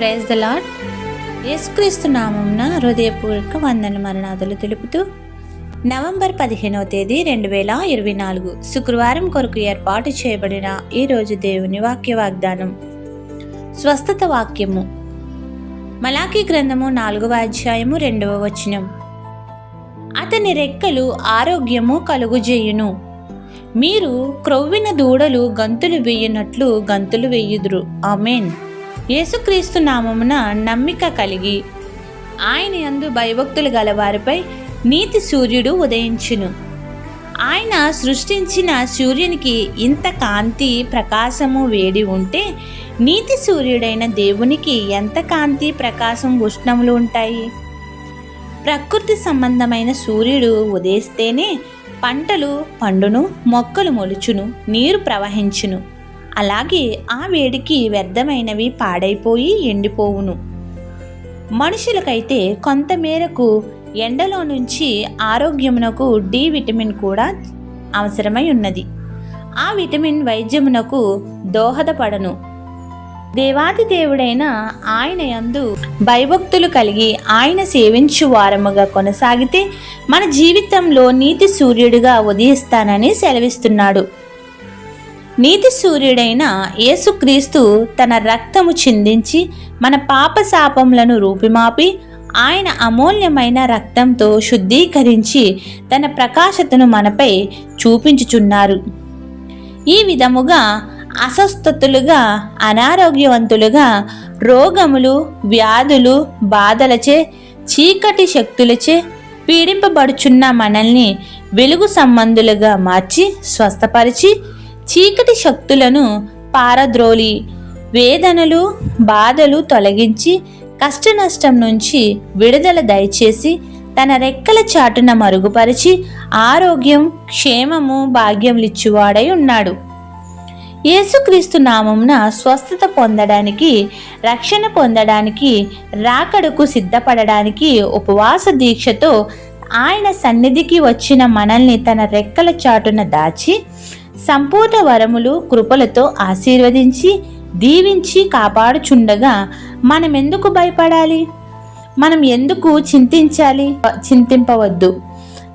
Praise the lord యేసుక్రీస్తు నామంన హృదయపూర్వక వందన మరణాదులు తెలుపుతూ నవంబర్ పదిహేనవ తేదీ రెండు వేల ఇరవై నాలుగు శుక్రవారం కొరకు ఏర్పాటు చేయబడిన ఈరోజు దేవుని వాక్య వాగ్దానం. స్వస్థత వాక్యము. మలాఖీ గ్రంథము నాలుగవ అధ్యాయము రెండవ వచనం. అతని రెక్కలు ఆరోగ్యము కలుగుజేయును. మీరు క్రొవ్విన దూడలు గంతులు వేయునట్లు గంతులు వేయుదురు. ఆమెన్. యేసుక్రీస్తు నామమున నమ్మిక కలిగి ఆయన యందు భయభక్తులు గలవారిపై నీతి సూర్యుడు ఉదయించును. ఆయన సృష్టించిన సూర్యునికి ఇంత కాంతి ప్రకాశము వేడి ఉంటే నీతి సూర్యుడైన దేవునికి ఎంత కాంతి ప్రకాశం ఉష్ణములు ఉంటాయి? ప్రకృతి సంబంధమైన సూర్యుడు ఉదయిస్తేనే పంటలు పండును మొక్కలు మొలుచును నీరు ప్రవహించును. అలాగే ఆ వేడికి వ్యర్థమైనవి పాడైపోయి ఎండిపోవును. మనుషులకైతే కొంతమేరకు ఎండలో నుంచి ఆరోగ్యమునకు డి విటమిన్ కూడా అవసరమై ఉన్నది. ఆ విటమిన్ వైద్యమునకు దోహదపడను. దేవాది దేవుడైన ఆయన యందు భయభక్తులు కలిగి ఆయన సేవించు వారముగా కొనసాగితే మన జీవితంలో నీతి సూర్యుడిగా ఉదయిస్తానని సెలవిస్తున్నాడు. నీతి సూర్యుడైన యేసుక్రీస్తు తన రక్తము చిందించి మన పాప శాపములను రూపిమాపి ఆయన అమూల్యమైన రక్తంతో శుద్ధీకరించి తన ప్రకాశతను మనపై చూపించుచున్నారు. ఈ విధముగా అస్వస్థతులుగా అనారోగ్యవంతులుగా రోగములు వ్యాధులు బాధలచే చీకటి శక్తులచే పీడింపబడుచున్న మనల్ని వెలుగు సంబంధులుగా మార్చి స్వస్థపరిచి చీకటి శక్తులను పారద్రోలి వేదనలు బాధలు తొలగించి కష్టనష్టం నుంచి విడుదల దయచేసి తన రెక్కల చాటున మరుగుపరిచి ఆరోగ్యం క్షేమము భాగ్యములిచ్చువాడై ఉన్నాడు. యేసుక్రీస్తు నామంన స్వస్థత పొందడానికి రక్షణ పొందడానికి రాకడకు సిద్ధపడడానికి ఉపవాస దీక్షతో ఆయన సన్నిధికి వచ్చిన మనల్ని తన రెక్కల చాటున దాచి సంపూర్ణ వరములు కృపలతో ఆశీర్వదించి దీవించి కాపాడుచుండగా మనం ఎందుకు భయపడాలి? మనం ఎందుకు చింతించాలి? చింతింపవద్దు.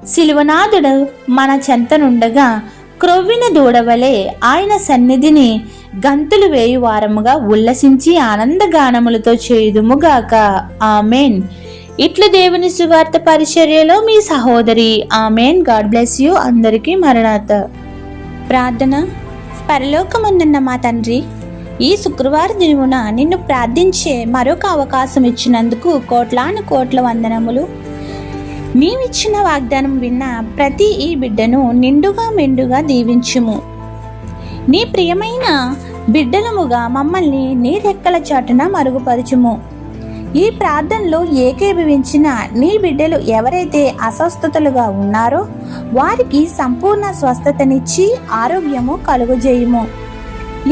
శిలువనాథుడు మన చెంతనుండగా క్రొవ్విన దూడవలే ఆయన సన్నిధిని గంతులు వేయువారముగా ఉల్లసించి ఆనందగానములతో చేయుదుముగాక. ఆమెన్. ఇట్లు దేవుని సువార్త పరిచర్యలో మీ సహోదరి ఆమెన్. గాడ్ బ్లెస్ యూ అందరికీ మరణాత. ప్రార్థన. పరలోకముందున్న మా తండ్రి ఈ శుక్రవార దినమున నిన్ను ప్రార్థించే మరొక అవకాశం ఇచ్చినందుకు కోట్లాను కోట్ల వందనములు. నీవిచ్చిన వాగ్దానం విన్న ప్రతి ఈ బిడ్డను నిండుగా మెండుగా దీవించుము. నీ ప్రియమైన బిడ్డలముగా మమ్మల్ని నీ రెక్కల చాటున మరుగుపరచుము. ఈ ప్రార్థనలో ఏకీభవించిన నీ బిడ్డలు ఎవరైతే అస్వస్థతలుగా ఉన్నారో వారికి సంపూర్ణ స్వస్థతనిచ్చి ఆరోగ్యము కలుగజేయుము.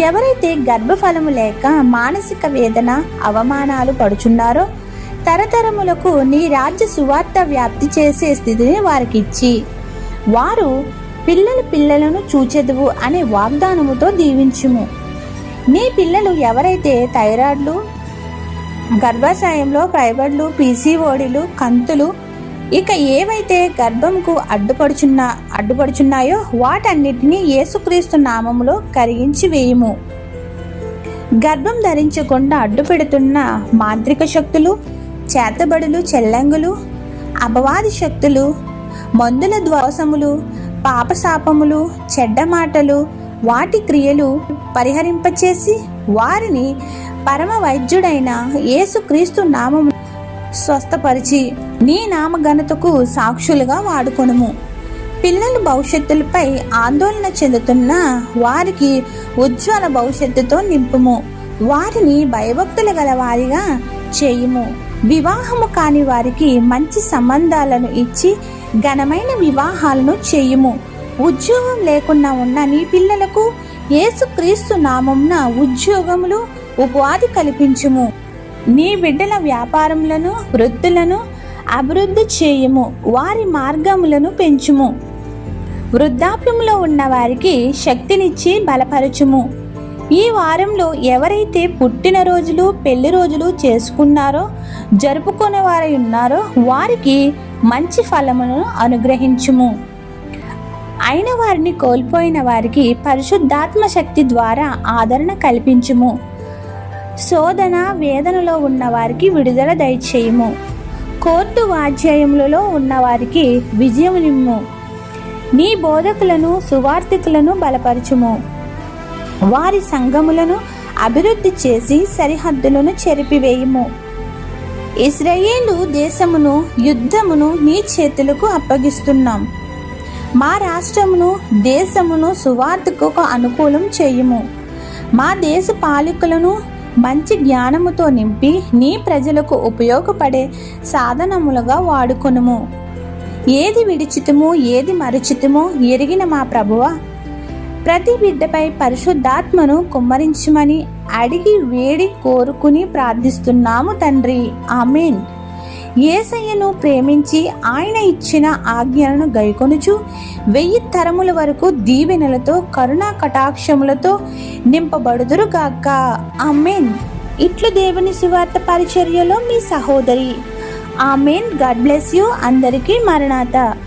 ఎవరైతే గర్భఫలము లేక మానసిక వేదన అవమానాలు పడుచున్నారో తరతరములకు నీ రాజ్య సువార్త వ్యాప్తి చేసే స్థితిని వారికి ఇచ్చి వారు పిల్లల పిల్లలను చూచెదువు అనే వాగ్దానముతో దీవించుము. నీ పిల్లలు ఎవరైతే థైరాయిడ్లు గర్భాశయంలో ఫైబర్లు పీసీఓడిలు కంతులు. ఇక ఏవైతే గర్భంకు అడ్డుపడుచున్న అడ్డుపడుచున్నాయో వాటన్నిటినీ యేసుక్రీస్తు నామములో కరిగించి వేయుము. గర్భం ధరించకుండా అడ్డుపెడుతున్న మాంత్రిక శక్తులు చేతబడులు చెల్లంగులు అపవాది శక్తులు మందుల ద్వాసములు పాపశాపములు చెడ్డ మాటలు వాటి క్రియలు పరిహరింపచేసి వారిని పరమ వైద్యుడైన యేసుక్రీస్తు నామము స్వస్థపరిచి నీ నామఘనతకు సాక్షులుగా వాడుకొనుము. పిల్లల భవిష్యత్తులపై ఆందోళన చెందుతున్న వారికి ఉజ్వల భవిష్యత్తుతో నింపుము. వారిని భయభక్తులు గల వారిగా చేయుము. వివాహము కాని వారికి మంచి సంబంధాలను ఇచ్చి ఘనమైన వివాహాలను చేయుము. ఉద్యోగం లేకుండా ఉన్న నీ పిల్లలకు యేసుక్రీస్తు నామంన ఉద్యోగములు ఉపాధి కల్పించుము. నీ బిడ్డల వ్యాపారములను వృత్తులను అభివృద్ధి చేయము. వారి మార్గములను పెంచుము. వృద్ధాప్యంలో ఉన్న వారికి శక్తినిచ్చి బలపరచుము. ఈ వారంలో ఎవరైతే పుట్టినరోజులు పెళ్ళి రోజులు చేసుకున్నారో జరుపుకునే వారై ఉన్నారో వారికి మంచి ఫలములను అనుగ్రహించుము. అయిన వారిని కోల్పోయిన వారికి పరిశుద్ధాత్మ శక్తి ద్వారా ఆదరణ కల్పించుము. శోధన వేదనలో ఉన్న వారికి విడుదల దయచేయము. కోర్టు వాధ్యాయములలో ఉన్నవారికి విజయం విజయమునిమ్ము. నీ బోధకులను సువార్థికులను బలపరచుము. వారి సంఘములను అభివృద్ధి చేసి సరిహద్దులను చెరిపివేయుము. ఇస్రాయేలు దేశమును యుద్ధమును నీ చేతులకు అప్పగిస్తున్నాం. మా రాష్ట్రమును దేశమును సువార్తకు అనుకూలం చేయుము. మా దేశ పాలకులను మంచి జ్ఞానముతో నింపి నీ ప్రజలకు ఉపయోగపడే సాధనములుగా వాడుకొనుము. ఏది విడిచితము ఏది మరచితము ఎరిగిన మా ప్రభువ ప్రతి బిడ్డపై పరిశుద్ధాత్మను కుమ్మరించమని అడిగి వేడి కోరుకుని ప్రార్థిస్తున్నాము తండ్రి. ఆమెన్. ఏసయ్యను ప్రేమించి ఆయన ఇచ్చిన ఆజ్ఞలను గైకొనుచు వెయ్యి తరముల వరకు దీవెనలతో కరుణా కటాక్షములతో నింపబడుదురు గాక. ఆమెన్. ఇట్లు దేవుని సువార్త పరిచర్యలో మీ సహోదరి. ఆమెన్. God bless you. అందరికీ మరణాత.